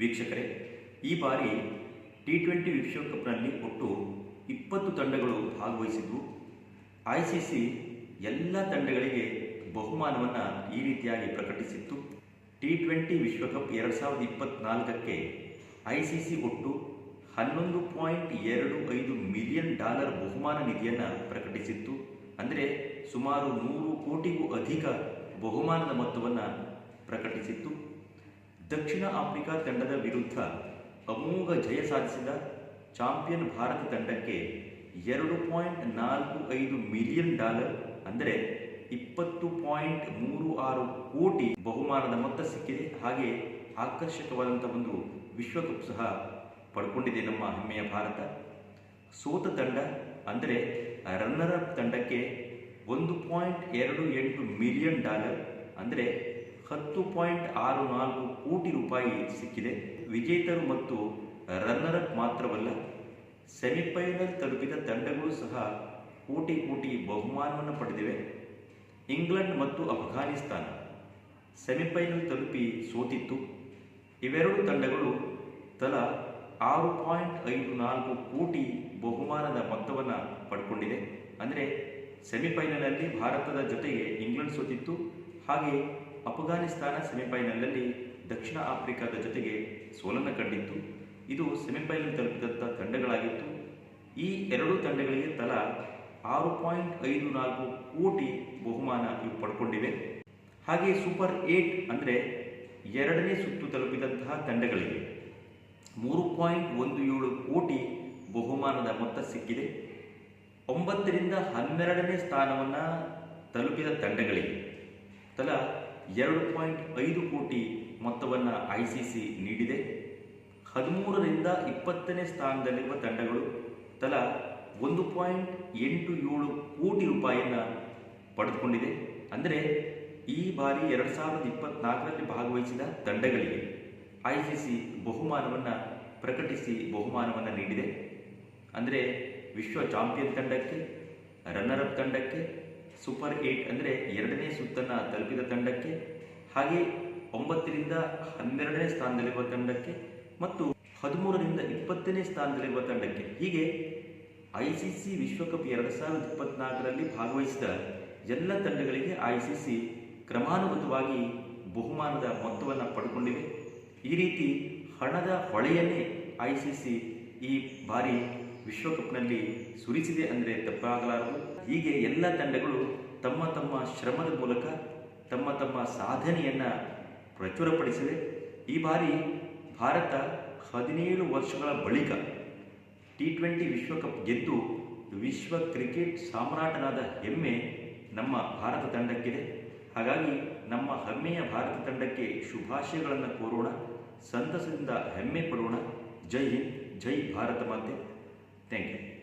ವೀಕ್ಷಕರೇ, ಈ ಬಾರಿ ಟಿ ಟ್ವೆಂಟಿ ವಿಶ್ವಕಪ್ನಲ್ಲಿ ಒಟ್ಟು ಇಪ್ಪತ್ತು ತಂಡಗಳು ಭಾಗವಹಿಸಿದ್ವು ಐ ಸಿ ಸಿ ಎಲ್ಲ ತಂಡಗಳಿಗೆ ಬಹುಮಾನವನ್ನು ಈ ರೀತಿಯಾಗಿ ಪ್ರಕಟಿಸಿತ್ತು. ಟಿ ಟ್ವೆಂಟಿ ವಿಶ್ವಕಪ್ ಎರಡು ಸಾವಿರದ ಇಪ್ಪತ್ನಾಲ್ಕಕ್ಕೆ ಐ ಸಿ ಸಿ ಒಟ್ಟು ಹನ್ನೊಂದು ಪಾಯಿಂಟ್ ಎರಡು ಐದು ಮಿಲಿಯನ್ ಡಾಲರ್ ಬಹುಮಾನ ನಿಧಿಯನ್ನು ಪ್ರಕಟಿಸಿತ್ತು. ಅಂದರೆ ಸುಮಾರು ನೂರು ಕೋಟಿಗೂ ಅಧಿಕ ಬಹುಮಾನದ ಮೊತ್ತವನ್ನು ಪ್ರಕಟಿಸಿತ್ತು. ದಕ್ಷಿಣ ಆಫ್ರಿಕಾ ತಂಡದ ವಿರುದ್ಧ ಅಮೋಘ ಜಯ ಸಾಧಿಸಿದ ಚಾಂಪಿಯನ್ ಭಾರತ ತಂಡಕ್ಕೆ ಎರಡು ಪಾಯಿಂಟ್ ನಾಲ್ಕು ಐದು ಮಿಲಿಯನ್ ಡಾಲರ್, ಅಂದರೆ ಇಪ್ಪತ್ತು ಪಾಯಿಂಟ್ ಮೂರು ಆರು ಕೋಟಿ ಬಹುಮಾನದ ಮೊತ್ತ ಸಿಕ್ಕಿದೆ. ಹಾಗೆ ಆಕರ್ಷಕವಾದಂಥ ಒಂದು ವಿಶ್ವಕಪ್ ಸಹ ಪಡ್ಕೊಂಡಿದೆ ನಮ್ಮ ಹೆಮ್ಮೆಯ ಭಾರತ. ಸೋತ ತಂಡ, ಅಂದರೆ ರನ್ನರ್ ಅಪ್ ತಂಡಕ್ಕೆ ಒಂದು ಪಾಯಿಂಟ್ ಎರಡು ಎಂಟು ಮಿಲಿಯನ್ ಡಾಲರ್, ಅಂದರೆ ಹತ್ತು ಪಾಯಿಂಟ್ ಆರು ನಾಲ್ಕು ಕೋಟಿ ರೂಪಾಯಿ ಸಿಕ್ಕಿದೆ. ವಿಜೇತರು ಮತ್ತು ರನ್ನರ್ ಅಪ್ ಮಾತ್ರವಲ್ಲ ಸೆಮಿಫೈನಲ್ ತಲುಪಿದ ತಂಡಗಳು ಸಹ ಕೋಟಿ ಕೋಟಿ ಬಹುಮಾನವನ್ನು ಪಡೆದಿವೆ. ಇಂಗ್ಲೆಂಡ್ ಮತ್ತು ಅಫ್ಘಾನಿಸ್ತಾನ ಸೆಮಿಫೈನಲ್ ತಲುಪಿ ಸೋತಿತ್ತು. ಇವೆರಡು ತಂಡಗಳು ತಲಾ ಆರು ಪಾಯಿಂಟ್ ಐದು ನಾಲ್ಕು ಕೋಟಿ ಬಹುಮಾನದ ಮೊತ್ತವನ್ನು ಪಡ್ಕೊಂಡಿದೆ. ಅಂದರೆ ಸೆಮಿಫೈನಲಲ್ಲಿ ಭಾರತದ ಜೊತೆಗೆ ಇಂಗ್ಲೆಂಡ್ ಸೋತಿತ್ತು. ಹಾಗೆ ಅಫ್ಘಾನಿಸ್ತಾನ ಸೆಮಿಫೈನಲ್ನಲ್ಲಿ ದಕ್ಷಿಣ ಆಫ್ರಿಕಾದ ಜೊತೆಗೆ ಸೋಲನ್ನು ಕಂಡಿತ್ತು. ಇದು ಸೆಮಿಫೈನಲ್ ತಲುಪಿದಂಥ ತಂಡಗಳಾಗಿತ್ತು. ಈ ಎರಡೂ ತಂಡಗಳಿಗೆ ತಲಾ ಆರು ಪಾಯಿಂಟ್ ಐದು ನಾಲ್ಕು ಕೋಟಿ ಬಹುಮಾನ ಇವು ಪಡ್ಕೊಂಡಿವೆ. ಹಾಗೆ ಸೂಪರ್ ಏಟ್ ಅಂದರೆ ಎರಡನೇ ಸುತ್ತು ತಲುಪಿದಂತಹ ತಂಡಗಳಿಗೆ ಮೂರು ಪಾಯಿಂಟ್ ಒಂದು ಏಳು ಕೋಟಿ ಬಹುಮಾನದ ಮೊತ್ತ ಸಿಕ್ಕಿದೆ. ಒಂಬತ್ತರಿಂದ ಹನ್ನೆರಡನೇ ಸ್ಥಾನವನ್ನು ತಲುಪಿದ ತಂಡಗಳಿಗೆ ತಲಾ ಎರಡು ಪಾಯಿಂಟ್ ಐದು ಕೋಟಿ ಮೊತ್ತವನ್ನು ಐ ಸಿ ಸಿ ನೀಡಿದೆ. ಹದಿಮೂರರಿಂದ ಇಪ್ಪತ್ತನೇ ಸ್ಥಾನದಲ್ಲಿರುವ ತಂಡಗಳು ತಲಾ ಒಂದು ಪಾಯಿಂಟ್ ಎಂಟು ಏಳು ಕೋಟಿ ರೂಪಾಯಿಯನ್ನು ಪಡೆದುಕೊಂಡಿದೆ. ಅಂದರೆ ಈ ಬಾರಿ ಎರಡು ಸಾವಿರದ ಇಪ್ಪತ್ನಾಲ್ಕರಲ್ಲಿ ಭಾಗವಹಿಸಿದ ತಂಡಗಳಿಗೆ ಐ ಸಿ ಸಿ ಬಹುಮಾನವನ್ನು ಪ್ರಕಟಿಸಿ ಬಹುಮಾನವನ್ನು ನೀಡಿದೆ. ಅಂದರೆ ವಿಶ್ವ ಚಾಂಪಿಯನ್ ತಂಡಕ್ಕೆ ರನ್ನರ್ ಅಪ್ ತಂಡಕ್ಕೆ ಸೂಪರ್ ಏಟ್ ಅಂದರೆ ಎರಡನೇ ಸುತ್ತನ್ನು ತಲುಪಿದ ತಂಡಕ್ಕೆ, ಹಾಗೆ ಒಂಬತ್ತರಿಂದ ಹನ್ನೆರಡನೇ ಸ್ಥಾನದಲ್ಲಿರುವ ತಂಡಕ್ಕೆ ಮತ್ತು ಹದಿಮೂರರಿಂದ ಇಪ್ಪತ್ತನೇ ಸ್ಥಾನದಲ್ಲಿರುವ ತಂಡಕ್ಕೆ. ಹೀಗೆ ಐ ಸಿ ಸಿ ವಿಶ್ವಕಪ್ ಎರಡು ಸಾವಿರದ ಇಪ್ಪತ್ನಾಲ್ಕರಲ್ಲಿ ಭಾಗವಹಿಸಿದ ಎಲ್ಲ ತಂಡಗಳಿಗೆ ಐ ಸಿ ಸಿ ಕ್ರಮಾನುಗತವಾಗಿ ಬಹುಮಾನದ ಮೊತ್ತವನ್ನು ಪಡ್ಕೊಂಡಿವೆ. ಈ ರೀತಿ ಹಣದ ಹೊಳೆಯನ್ನೇ ಐ ಸಿ ಸಿ ಈ ಬಾರಿ ವಿಶ್ವಕಪ್ನಲ್ಲಿ ಸುರಿಸಿದೆ ಅಂದರೆ ತಪ್ಪಾಗಲಾರದು ಹೀಗೆ ಎಲ್ಲ ತಂಡಗಳು ತಮ್ಮ ತಮ್ಮ ಶ್ರಮದ ಮೂಲಕ ತಮ್ಮ ತಮ್ಮ ಸಾಧನೆಯನ್ನು ಪ್ರಚುರಪಡಿಸಿದೆ ಈ ಬಾರಿ ಭಾರತ ಹದಿನೇಳು ವರ್ಷಗಳ ಬಳಿಕ ಟಿ ಟ್ವೆಂಟಿ ವಿಶ್ವಕಪ್ ಗೆದ್ದು ವಿಶ್ವ ಕ್ರಿಕೆಟ್ ಸಾಮ್ರಾಟನಾದ ಹೆಮ್ಮೆ ನಮ್ಮ ಭಾರತ ತಂಡಕ್ಕಿದೆ. ಹಾಗಾಗಿ ನಮ್ಮ ಹೆಮ್ಮೆಯ ಭಾರತ ತಂಡಕ್ಕೆ ಶುಭಾಶಯಗಳನ್ನು ಕೋರೋಣ. ಸಂತಸದಿಂದ ಹೆಮ್ಮೆ ಪಡೋಣ. ಜೈ ಹಿಂದ್, ಜೈ ಭಾರತ ಮಾತೆ. Thank you.